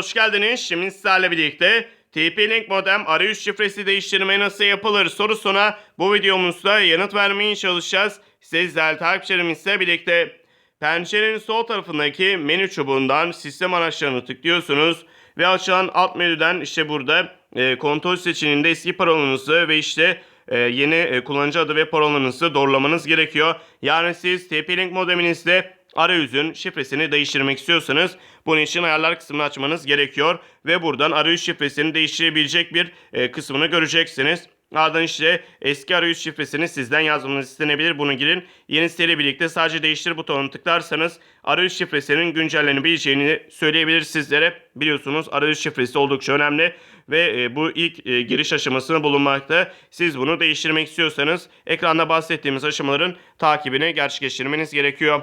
hoş geldiniz. Şimdi sizlerle birlikte TP-Link modem arayüz şifresi değiştirme nasıl yapılır sorusuna bu videomuzda yanıt vermeye çalışacağız. Sizler takipçilerimizle birlikte pencerenin sol tarafındaki menü çubuğundan sistem araçlarını tıklıyorsunuz ve açılan alt menüden işte burada e, kontrol seçeneğinde eski parolanızı ve işte e, yeni e, kullanıcı adı ve parolanızı doğrulamanız gerekiyor. Yani siz TP-Link modeminizde arayüzün şifresini değiştirmek istiyorsanız bunun için ayarlar kısmını açmanız gerekiyor ve buradan arayüz şifresini değiştirebilecek bir e, kısmını göreceksiniz. Ardından işte eski arayüz şifresini sizden yazmanız istenebilir. Bunu girin. Yeni siteyle birlikte sadece değiştir butonunu tıklarsanız arayüz şifresinin güncellenebileceğini söyleyebilir sizlere. Biliyorsunuz arayüz şifresi oldukça önemli ve e, bu ilk e, giriş aşamasını bulunmakta. Siz bunu değiştirmek istiyorsanız ekranda bahsettiğimiz aşamaların takibini gerçekleştirmeniz gerekiyor.